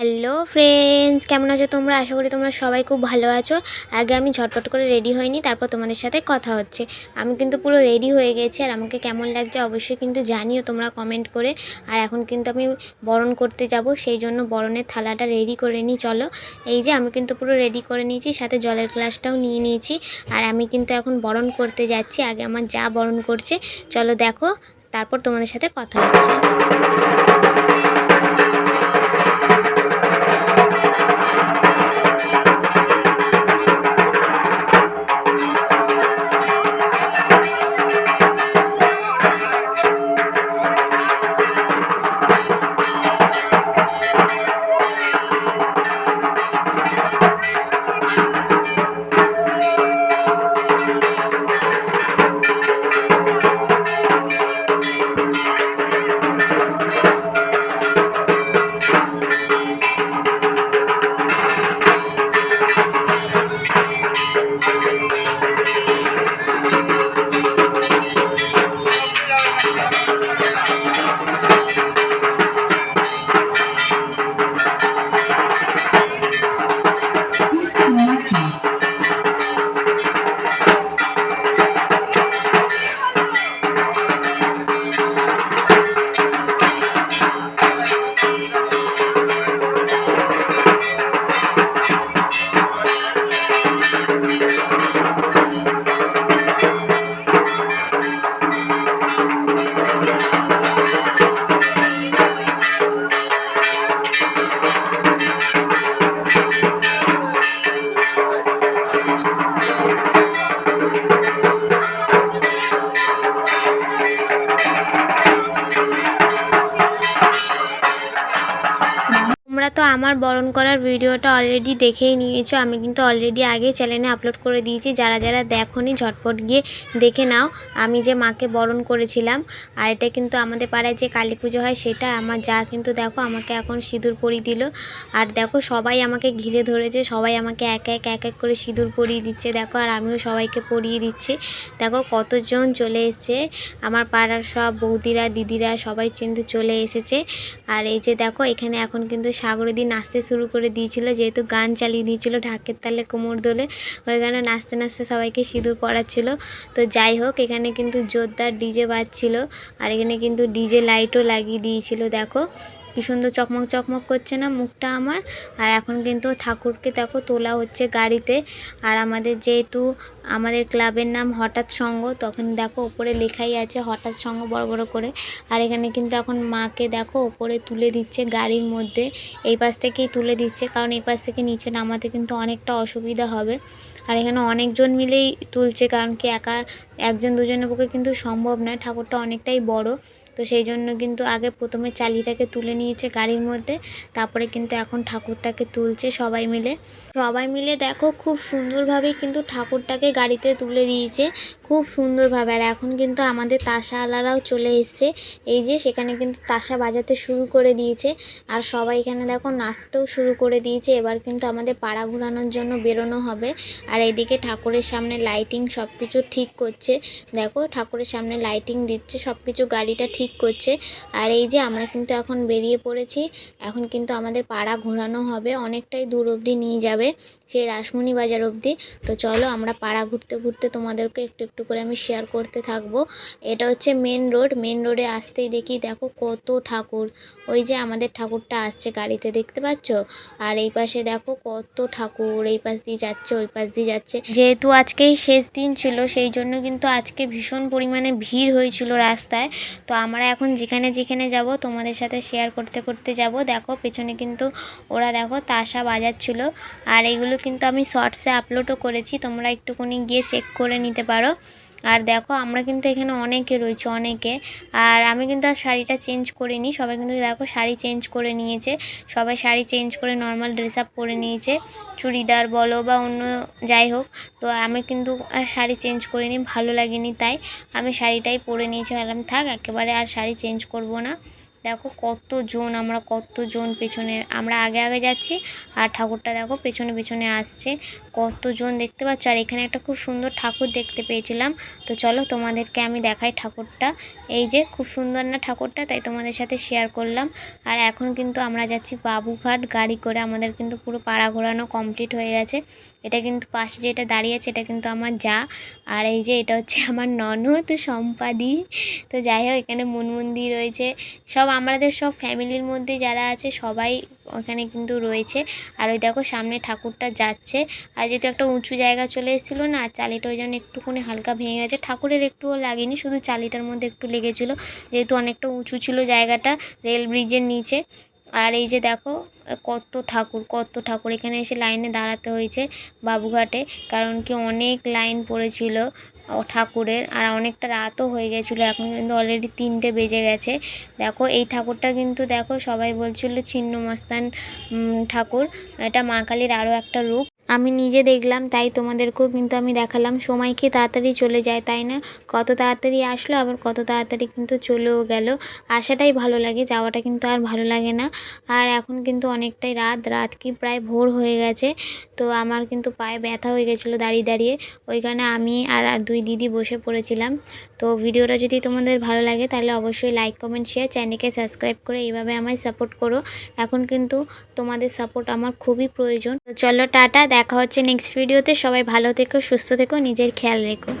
Hello friends কেমন আছো তোমরা? আশা করি তোমরা সবাই খুব ভালো আছো। আগে আমি ঝটপট করে রেডি হইনি তারপর তোমাদের সাথে কথা হচ্ছে। আমি কিন্তু পুরো রেডি হয়ে গেছি আর আমাকে কেমন লাগছে অবশ্যই কিন্তু জানিও তোমরা কমেন্ট করে। আর এখন কিন্তু আমি বরণ করতে যাব, সেই জন্য বরণের থালাটা রেডি করে নিই, চলো। এই যে আমি কিন্তু পুরো রেডি করে নিয়েছি, সাথে জলের গ্লাসটাও নিয়ে নিয়েছি। আর আমি কিন্তু এখন বরণ করতে যাচ্ছি, আগে আমার যা বরণ করছে। চলো দেখো, তারপর তোমাদের সাথে কথা হচ্ছে। তোমরা তো আমার বরণ করার ভিডিওটা অলরেডি দেখেই নিয়েছো। আমি কিন্তু অলরেডি আগে চ্যানেলে আপলোড করে দিয়েছি। যারা যারা দেখোনি, ঝটপট গিয়ে দেখে নাও। আমি যে মাকে বরণ করেছিলাম, আর এটা কিন্তু আমাদের পাড়ায় যে কালী পুজো হয়, সেটা আমার যা কিন্তু দেখো, আমাকে এখন সিঁদুর পরিয়ে দিল। আর দেখো, সবাই আমাকে ঘিরে ধরেছে, সবাই আমাকে এক এক এক এক করে সিঁদুর পরিয়ে দিচ্ছে। দেখো, আর আমিও সবাইকে পরিয়ে দিচ্ছি। দেখো, কতজন চলে এসেছে। আমার পাড়ার সব বৌদিরা, দিদিরা সবাই কিন্তু চলে এসেছে। আর এই যে দেখো, এখানে এখন কিন্তু সাগরদি নাচতে শুরু করে দিয়েছিল, যেহেতু গান চালিয়ে দিয়েছিল ঢাকের তালে কোমর দোলে, ওই গানে নাচতে নাচতে সবাইকে সিঁদুর পরাচ্ছিল। তো যাই হোক, এখানে কিন্তু জোরদার ডিজে বাজছিল, আর এখানে কিন্তু ডিজে লাইটও লাগিয়ে দিয়েছিল, দেখো। কি সুন্দর চকমক চকমক করছে না মুখটা আমার। আর এখন কিন্তু ঠাকুরকে দেখো তোলা হচ্ছে গাড়িতে। আর আমাদের যেহেতু আমাদের ক্লাবের নাম হঠাৎ সঙ্গ, তখন দেখো ওপরে লেখাই আছে হঠাৎ সঙ্গ বড় বড় করে। আর এখানে কিন্তু এখন মাকে দেখো ওপরে তুলে দিচ্ছে গাড়ির মধ্যে। এই পাশ থেকেই তুলে দিচ্ছে, কারণ এই পাশ থেকে নিচে নামাতে কিন্তু অনেকটা অসুবিধা হবে। আর এখানে অনেকজন মিলেই তুলছে, কারণ কি একা একজন দুজনের পক্ষে কিন্তু সম্ভব নয়। ঠাকুরটা অনেকটাই বড়। তো সেই জন্য কিন্তু আগে প্রথমে চালিটাকে তুলে নিয়েছে গাড়ির মধ্যে। তারপরে কিন্তু এখন ঠাকুরটাকে তুলছে সবাই মিলে। সবাই মিলে দেখো খুব সুন্দরভাবে কিন্তু ঠাকুরটাকে গাড়িতে তুলে দিয়েছে। খুব সুন্দরভাবে। আর এখন কিন্তু আমাদের তাসাওয়ালারাও চলে এসছে। এই যে সেখানে কিন্তু তাসা বাজাতে শুরু করে দিয়েছে। আর সবাই এখানে দেখো নাচতেও শুরু করে দিয়েছে। এবার কিন্তু আমাদের পাড়া ঘোরানোর জন্য বেরোনো হবে। আর এইদিকে ঠাকুরের সামনে লাইটিং সব কিছু ঠিক করছে। দেখো, ঠাকুরের সামনে লাইটিং দিচ্ছে সব কিছু গাড়িটা ঠিক করছে। আর এই যে আমরা কিন্তু এখন বেরিয়ে পড়েছি, এখন কিন্তু আমাদের পাড়া ঘোরানো হবে, অনেকটাই দূর অবধি নিয়ে যাবে, সেই রাসমণি বাজার অবধি। তো চলো, আমরা পাড়া ঘুরতে ঘুরতে তোমাদেরকে একটু একটু করে আমি শেয়ার করতে থাকব। এটা হচ্ছে মেন রোড মেন রোডে আসতেই দেখি, দেখো কত ঠাকুর। ওই যে আমাদের ঠাকুরটা আসছে গাড়িতে, দেখতে পাচ্ছ? আর এই পাশে দেখো কত ঠাকুর, এই পাশ দিয়ে যাচ্ছে, ওই পাশ দিয়ে যাচ্ছে। যেহেতু আজকেই শেষ দিন ছিল, সেই জন্য কিন্তু আজকে ভীষণ পরিমাণে ভিড় হয়েছিল রাস্তায়। তো আমরা এখন যেখানে যেখানে যাব, তোমাদের সাথে শেয়ার করতে করতে যাব। দেখো, পেছনে কিন্তু ওরা দেখো তাসা বাজাচ্ছিল। আর এগুলো কিন্তু আমি শর্টসে আপলোডও করেছি। তোমরা একটুখানি গিয়ে চেক করে নিতে পারো। আর দেখো, আমরা কিন্তু এখানে অনেকে রয়েছে, অনেকে। আর আমি কিন্তু আর শাড়িটা চেঞ্জ করিনি। সবাই কিন্তু দেখো, শাড়ি চেঞ্জ করে নিয়েছে। সবাই শাড়ি চেঞ্জ করে নর্মাল ড্রেস আপ করে নিয়েছে। চুড়িদার বলো বা অন্য যাই হোক, তো আমি কিন্তু আর শাড়ি চেঞ্জ করিনি, ভালো লাগেনি তাই। আমি শাড়িটাই পরে নিয়েছি, ভাবলাম থাক, একেবারে আর শাড়ি চেঞ্জ করব না। দেখো কতজন, আমরা কতজন পেছনে, আমরা আগে আগে যাচ্ছি আর ঠাকুরটা দেখো পেছনে পেছনে আসছে। কতজন দেখতে পাচ্ছ? আর এখানে একটা খুব সুন্দর ঠাকুর দেখতে পেয়েছিলাম। তো চলো তোমাদেরকে আমি দেখাই ঠাকুরটা। এই যে খুব সুন্দর না ঠাকুরটা? তাই তোমাদের সাথে শেয়ার করলাম। আর এখন কিন্তু আমরা যাচ্ছি বাবুঘাট। গাড়ি করে আমাদের কিন্তু পুরো পাড়া ঘোরানো কমপ্লিট হয়ে গেছে। এটা কিন্তু পাশে যেটা দাঁড়িয়ে আছে, এটা কিন্তু আমার যা। আর এই যে এটা হচ্ছে আমার ননদ, সম্পাদি। তো যাই হোক, এখানে মুনমুন্দি রয়েছে। সব আমাদের সব ফ্যামিলির মধ্যে যারা আছে, সবাই ওখানে কিন্তু রয়েছে। আর ওই দেখো সামনে ঠাকুরটা যাচ্ছে। আর যেহেতু একটা উঁচু জায়গা চলে এসেছিল না, চালিটা ওই জন্য একটুখানি হালকা ভেঙে গেছে। ঠাকুরের একটুও লাগেনি, শুধু চালিটার মধ্যে একটু লেগেছিলো। যেহেতু অনেকটা উঁচু ছিল জায়গাটা, রেল ব্রিজের নিচে। আর এই যে দেখো, কত ঠাকুর কত ঠাকুর এখানে এসে লাইনে দাঁড়াতে হয়েছে বাবুঘাটে। কারণ কি অনেক লাইন পড়েছিল ঠাকুরের, আর অনেকটা রাতও হয়ে গেছিল, এখন কিন্তু অলরেডি তিনটে বেজে গেছে। দেখো, এই ঠাকুরটা কিন্তু দেখো সবাই বলছিল ছিন্নমস্তান ঠাকুর। এটা মা কালীর আরও একটা রূপ। আমি নিজে দেখলাম, তাই তোমাদেরকেও কিন্তু আমি দেখালাম। সময় কি তাড়াতাড়ি চলে যায়, তাই না? কত তাড়াতাড়ি আসলো, আবার কত তাড়াতাড়ি কিন্তু চলেও গেল। আসাটাই ভালো লাগে, যাওয়াটা কিন্তু আর ভালো লাগে না। আর এখন কিন্তু অনেকটাই রাত রাত কি প্রায় ভোর হয়ে গেছে, তো আমার কিন্তু পায়ে ব্যথা হয়ে গেছিল দাঁড়িয়ে দাঁড়িয়ে। ওইখানে আমি আর আর দুই দিদি বসে পড়েছিলাম। তো ভিডিওটা যদি তোমাদের ভালো লাগে, তাহলে অবশ্যই লাইক কমেন্ট শেয়ার চ্যানেলকে সাবস্ক্রাইব করে এইভাবে আমায় সাপোর্ট করো। এখন কিন্তু তোমাদের সাপোর্ট আমার খুবই প্রয়োজন। চলো, টাটা দেখা হচ্ছে নেক্সট ভিডিওতে সবাই ভালো থেকো সুস্থ থেকো নিজের খেয়াল রেখো।